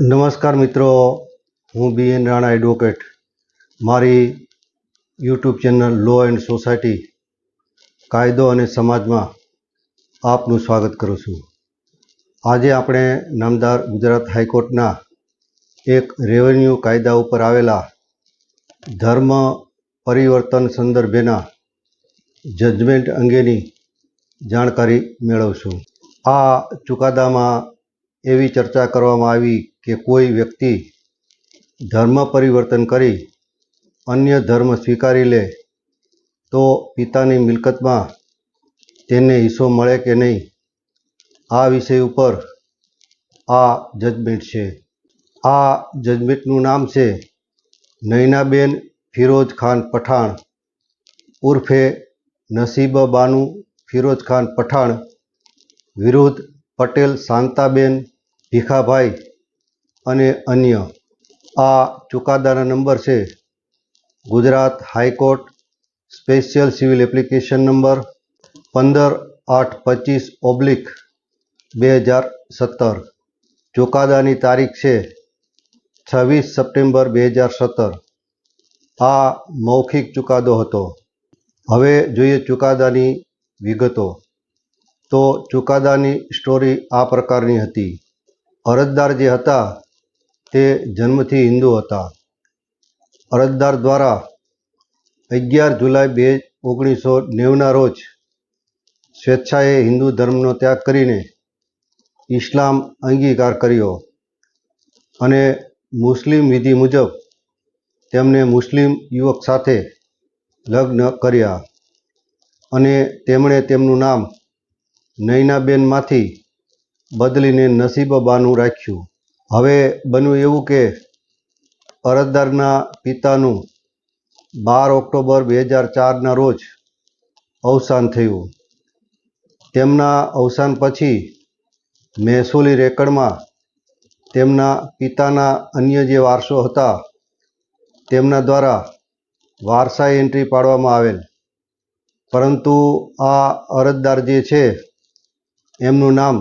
નમસ્કાર મિત્રો, હું બી એન રાણા એડવોકેટ મારી YouTube channel law and society કાયદો અને સમાજમાં આપનું સ્વાગત કરું છું. આજે આપણે નામદાર ગુજરાત હાઈકોર્ટના એક રેવન્યુ કાયદા ઉપર આવેલા ધર્મ પરિવર્તન સંદર્ભેના જજમેન્ટ અંગેની જાણકારી મેળવશું. આ ચુકાદામાં એવી ચર્ચા કરવામાં આવી કે કોઈ વ્યક્તિ ધર્મ પરિવર્તન કરી અન્ય ધર્મ સ્વીકારી લે, તો પિતાની મિલકતમાં તેને હિસ્સો મળે કે નહીં? આ વિષય ઉપર આ જજમેન્ટ છે. આ જજમેન્ટનું નામ છે નૈનાબેન ફિરોજ ખાન પઠાણ. ઉર્ફે નસીબ બાનુ ફિરોજ ખાન પઠાણ વિરુદ્ધ પટેલ, શાંતાબેન, ભીખાભાઈ અને અન્ય. આ ચુકાદાના નંબર છે. Gujarat High Court special civil application number પંદર આઠ પચીસ ઓબ્લિક બે હજાર સત્તર. ચુકાદાની તારીખ છે છવ્વીસ સપ્ટેમ્બર બે હજાર સત્તર. આ મૌખિક ચુકાદો હતો. હવે જોઈએ ચુકાદાની વિગતો. તો ચુકાદાની સ્ટોરી આ પ્રકારની હતી. અરજદાર જે હતા તે જન્મથી હિન્દુ હતા. અરજદાર દ્વારા અગિયાર જુલાઈ બે ઓગણીસો નેવુંના રોજ સ્વેચ્છાએ હિન્દુ ધર્મનો ત્યાગ કરીને ઇસ્લામ અંગીકાર કર્યો અને મુસ્લિમ વિધિ મુજબ તેમણે મુસ્લિમ યુવક સાથે લગ્ન કર્યા અને તેમણે તેમનું નામ નૈનાબેનમાંથી બદલીને નસીબબાનું રાખ્યું. હવે બન્યું એવું કે અરજદારના પિતાનું બાર ઓક્ટોબર બે હજાર ચારના રોજ અવસાન થયું. તેમના અવસાન પછી મહેસૂલી રેકર્ડમાં તેમના પિતાના અન્ય જે વારસો હતા, તેમના દ્વારા વારસાઈ એન્ટ્રી પાડવામાં આવેલ. પરંતુ આ અરજદાર જે છે એમનું નામ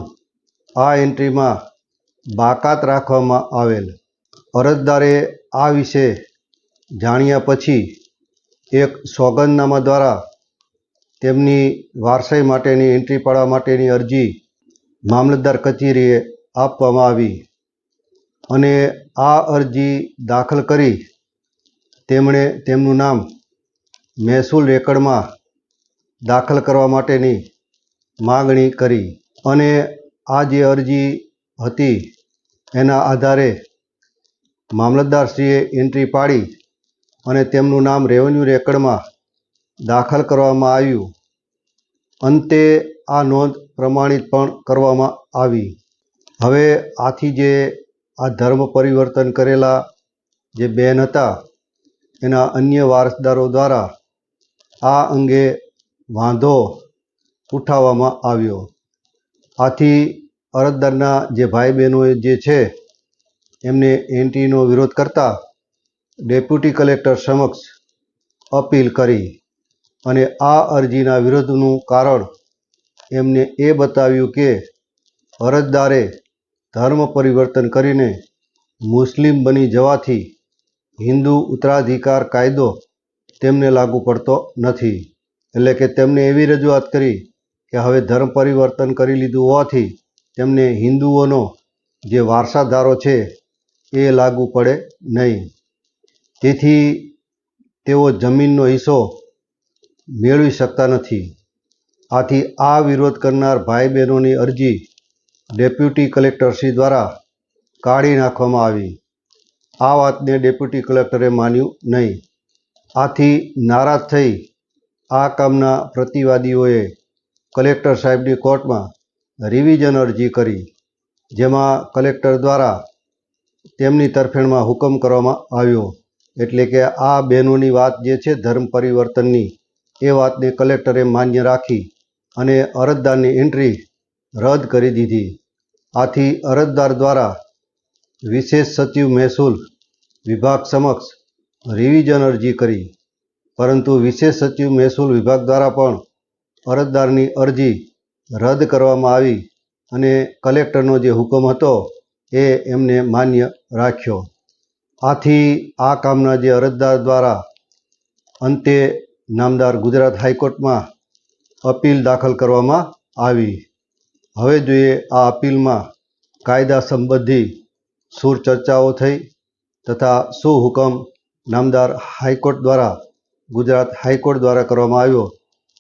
આ એન્ટ્રીમાં બાકાત રાખવામાં આવેલ. અરજદારે આ વિશે જાણ્યા પછી એક સોગંદનામા દ્વારા તેમની વારસાઈ માટેની એન્ટ્રી પાડવા માટેની અરજી મામલતદાર કચેરીએ આપવામાં આવી અને આ અરજી દાખલ કરી તેમણે તેમનું નામ મહેસૂલ રેકર્ડમાં દાખલ કરવા માટેની માગણી કરી. અને આ જે અરજી હતી, એના આધારે મામલતદારશ્રીએ એન્ટ્રી પાડી અને તેમનું નામ રેવન્યુ રેકર્ડમાં દાખલ કરવામાં આવ્યું. અંતે આ નોંધ પ્રમાણિત પણ કરવામાં આવી. હવે આથી જે આ ધર્મ પરિવર્તન કરેલા જે બેન હતા, એના અન્ય વારસદારો દ્વારા આ અંગે વાંધો ઉઠાવવામાં આવ્યો. આથી અરજદારના જે ભાઈ બહેનો જે છે, એમને એન્ટ્રીનો વિરોધ કરતા ડેપ્યુટી કલેક્ટર સમક્ષ અપીલ કરી અને આ અરજીના વિરોધનું કારણ એમને એ બતાવ્યું કે અરજદારે ધર્મ પરિવર્તન કરીને મુસ્લિમ બની જવાથી હિન્દુ ઉત્તરાધિકાર કાયદો તેમને લાગુ પડતો નથી. એટલે કે તેમને એવી રજૂઆત કરી કે હવે ધર્મ પરિવર્તન કરી લીધું હોવાથી તેમને હિન્દુઓનો જે વારસાધારો છે એ લાગુ પડે નહીં. તેથી તેઓ જમીનનો હિસ્સો મેળવી શકતા નથી. આથી આ વિરોધ કરનાર ભાઈ બહેનોની અરજી ડેપ્યુટી કલેક્ટરશ્રી દ્વારા કાઢી નાખવામાં આવી. આ વાતને ડેપ્યુટી કલેક્ટરે માન્યું નહીં. આથી નારાજ થઈ આ કામના પ્રતિવાદીઓએ કલેક્ટર સાહેબની કોર્ટમાં રિવિઝન અરજી કરી, જેમાં કલેક્ટર દ્વારા તેમની તરફેણમાં હુકમ કરવામાં આવ્યો. એટલે કે આ બહેનોની વાત જે છે, ધર્મ પરિવર્તનની, એ વાતને કલેક્ટરે માન્ય રાખી અને અરજદારની એન્ટ્રી રદ કરી દીધી. આથી અરજદાર દ્વારા વિશેષ સચિવ મહેસૂલ વિભાગ સમક્ષ રિવિઝન અરજી કરી. પરંતુ વિશેષ સચિવ મહેસૂલ વિભાગ દ્વારા પણ અરજદારની અરજી રદ કરવામાં આવી અને કલેક્ટરનો જે હુકમ હતો એ એમને માન્ય રાખ્યો. આથી આ કામના જે અરજદાર દ્વારા અંતે નામદાર ગુજરાત હાઈકોર્ટમાં અપીલ દાખલ કરવામાં આવી. હવે જોઈએ આ અપીલમાં કાયદા સંબંધી સૂર ચર્ચાઓ થઈ તથા શું હુકમ નામદાર હાઈકોર્ટ દ્વારા ગુજરાત હાઈકોર્ટ દ્વારા કરવામાં આવ્યો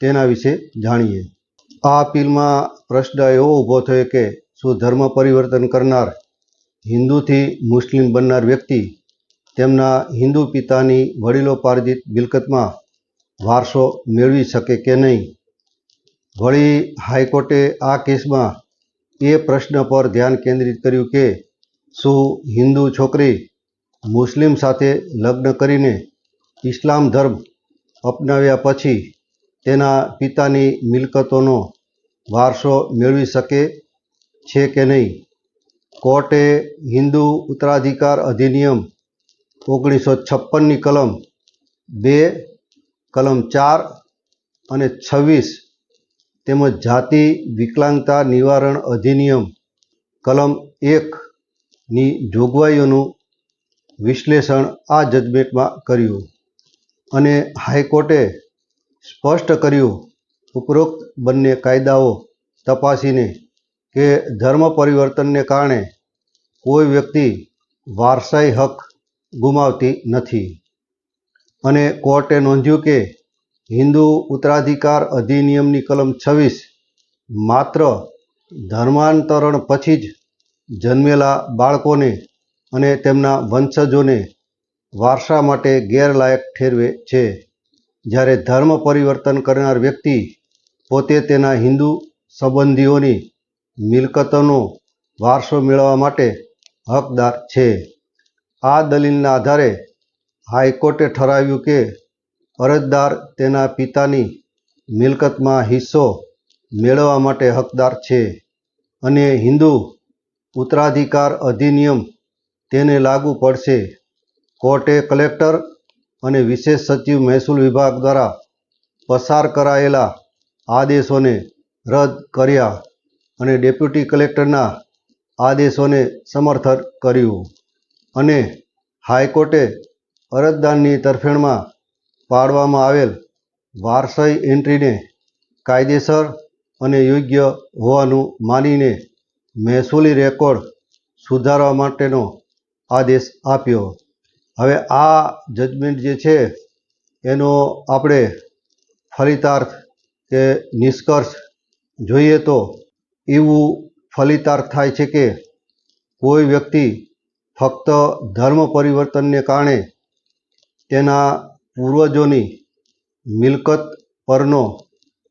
તેના વિશે જાણીએ. આ અપીલમાં પ્રશ્ન એવો ઊભો થયો કે શું ધર્મ પરિવર્તન કરનાર હિન્દુથી મુસ્લિમ બનનાર વ્યક્તિ તેમના હિન્દુ પિતાની વડીલોપાર્જિત મિલકતમાં વારસો મેળવી શકે કે નહીં? વળી હાઈકોર્ટે આ કેસમાં એ પ્રશ્ન પર ધ્યાન કેન્દ્રિત કર્યું કે શું હિન્દુ છોકરી મુસ્લિમ સાથે લગ્ન કરીને ઇસ્લામ ધર્મ અપનાવ્યા પછી તેના પિતાની મિલકતોનો વારસો મેળવી શકે છે કે નહીં? કોર્ટે હિન્દુ ઉત્તરાધિકાર અધિનિયમ ઓગણીસો છપ્પનની કલમ બે, કલમ ચાર અને છવ્વીસ તેમજ જાતિ વિકલાંગતા નિવારણ અધિનિયમ કલમ એકની જોગવાઈઓનું વિશ્લેષણ આ જજમેન્ટમાં કર્યું. અને હાઈકોર્ટે સ્પષ્ટ કર્યું. ઉપરોક્ત બંને કાયદાઓ તપાસીને કે ધર્મ પરિવર્તનને કારણે કોઈ વ્યક્તિ વારસાઈ હક ગુમાવતી નથી. અને કોર્ટે નોંધ્યું કે હિન્દુ ઉત્તરાધિકાર અધિનિયમની કલમ છવ્વીસ માત્ર ધર્માંતરણ પછી જ જન્મેલા બાળકોને અને તેમના વંશજોને વારસા માટે ગેરલાયક ઠેરવે છે. જ્યારે ધર્મ પરિવર્તન કરનાર વ્યક્તિ પોતે તેના હિન્દુ સંબંધીઓની મિલકતોનો વારસો મેળવવા માટે હકદાર છે. આ દલીલના આધારે હાઈકોર્ટે ઠરાવ્યું કે અરજદાર તેના પિતાની મિલકતમાં હિસ્સો મેળવવા માટે હકદાર છે અને હિન્દુ ઉત્તરાધિકાર અધિનિયમ તેને લાગુ પડશે. કોર્ટે કલેક્ટર અને વિશેષ સચિવ મહેસૂલ વિભાગ દ્વારા પસાર કરાયેલા આદેશોને રદ કર્યા અને ડેપ્યુટી કલેક્ટરના આદેશોને સમર્થન કર્યું અને હાઈકોર્ટે અરજદારની તરફેણમાં પાડવામાં આવેલ વારસાઈ એન્ટ્રીને કાયદેસર અને યોગ્ય હોવાનું માનીને મહેસૂલી રેકોર્ડ સુધારવા માટેનો આદેશ આપ્યો. હવે આ જજમેન્ટ જે છે, એનો આપણે ફલિતાર્થ કે નિષ્કર્ષ જોઈએ તો એવું ફલિતાર્થ થાય છે કે કોઈ વ્યક્તિ ફક્ત ધર્મ પરિવર્તનને કારણે તેના પૂર્વજોની મિલકત પરનો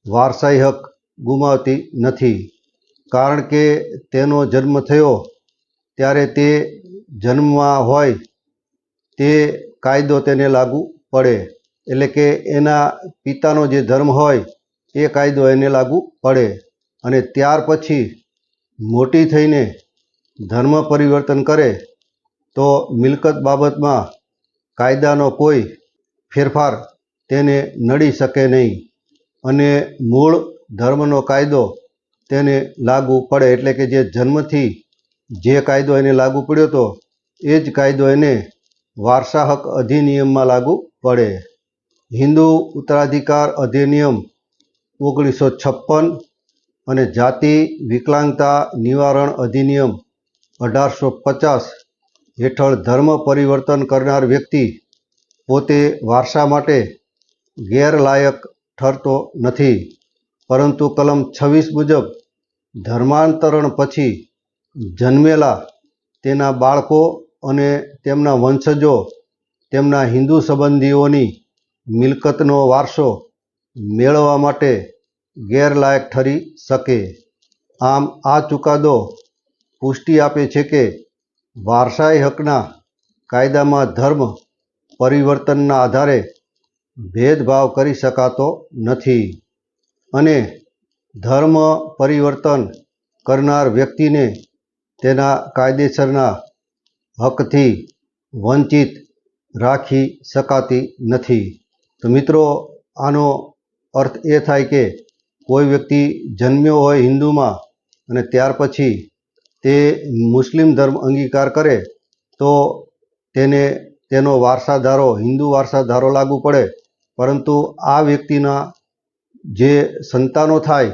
વારસાઈ હક ગુમાવતી નથી. કારણ કે તેનો જન્મ થયો ત્યારે તે જન્મમાં હોય તે કાયદો તેને લાગુ પડે. એટલે કે એના પિતાનો જે ધર્મ હોય, એ કાયદો એને લાગુ પડે. અને ત્યાર પછી મોટી થઈને ધર્મ પરિવર્તન કરે, તો મિલકત બાબતમાં કાયદાનો કોઈ ફેરફાર તેને નડી શકે નહીં. અને મૂળ ધર્મનો કાયદો તેને લાગુ પડે. એટલે કે જે જન્મથી જે કાયદો એને લાગુ પડ્યો હતો, એ જ કાયદો એને વારસા હક અધિનિયમમાં લાગુ પડે. હિન્દુ ઉત્તરાધિકાર અધિનિયમ ઓગણીસો છપ્પન અને જાતિ વિકલાંગતા નિવારણ અધિનિયમ અઢારસો પચાસ હેઠળ ધર્મ પરિવર્તન કરનાર વ્યક્તિ પોતે વારસા માટે ગેરલાયક ઠરતો નથી. પરંતુ કલમ છવ્વીસ મુજબ ધર્માંતરણ પછી જન્મેલા તેના બાળકો અને તેમના વંશજો, તેમના હિન્દુ સંબંધીઓની મિલકતનો વારસો મેળવવા માટે ગેરલાયક ઠરી શકે. આમ આ ચુકાદો પુષ્ટિ આપે છે કે વારસાઈ હકના કાયદામાં ધર્મ પરિવર્તનના આધારે ભેદભાવ કરી શકાતો નથી અને ધર્મ પરિવર્તન કરનાર વ્યક્તિને તેના કાયદેસરના હકથી વંચિત રાખી શકાતી નથી. તો મિત્રો, આનો અર્થ એ થાય કે કોઈ વ્યક્તિ જન્મ્યો હોય હિન્દુમાં અને ત્યાર પછી તે મુસ્લિમ ધર્મ અંગીકાર કરે, તો તેને, તેનો વારસાધારો, હિન્દુ વારસાધારો લાગુ પડે. પરંતુ આ વ્યક્તિના જે સંતાનો થાય,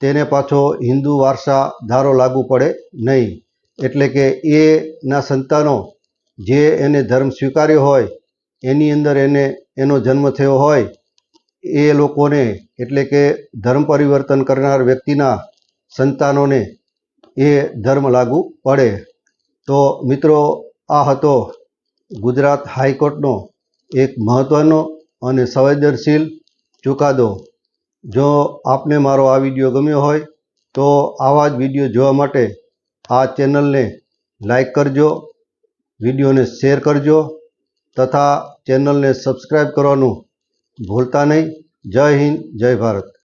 તેને પાછો હિન્દુ વારસાધારો લાગુ પડે નહીં. એટલે કે એના સંતાનો જે એને ધર્મ સ્વીકાર્યો હોય, એની અંદર એને, એનો જન્મ થયો હોય, એ લોકોને એટલે કે ધર્મ પરિવર્તન કરનાર વ્યક્તિના સંતાનોને એ ધર્મ લાગુ પડે. તો મિત્રો, આ હતો ગુજરાત હાઈકોર્ટનો એક મહત્ત્વનો અને સંવેદનશીલ ચુકાદો. જો આપને મારો આ વીડિયો ગમ્યો હોય, તો આવા જ વીડિયો જોવા માટે આ ચેનલને લાઈક કરજો, વિડીયોને શેર કરજો તથા ચેનલને સબસ્ક્રાઈબ કરવાનું ભૂલતા નહીં. જય હિન્દ, જય ભારત.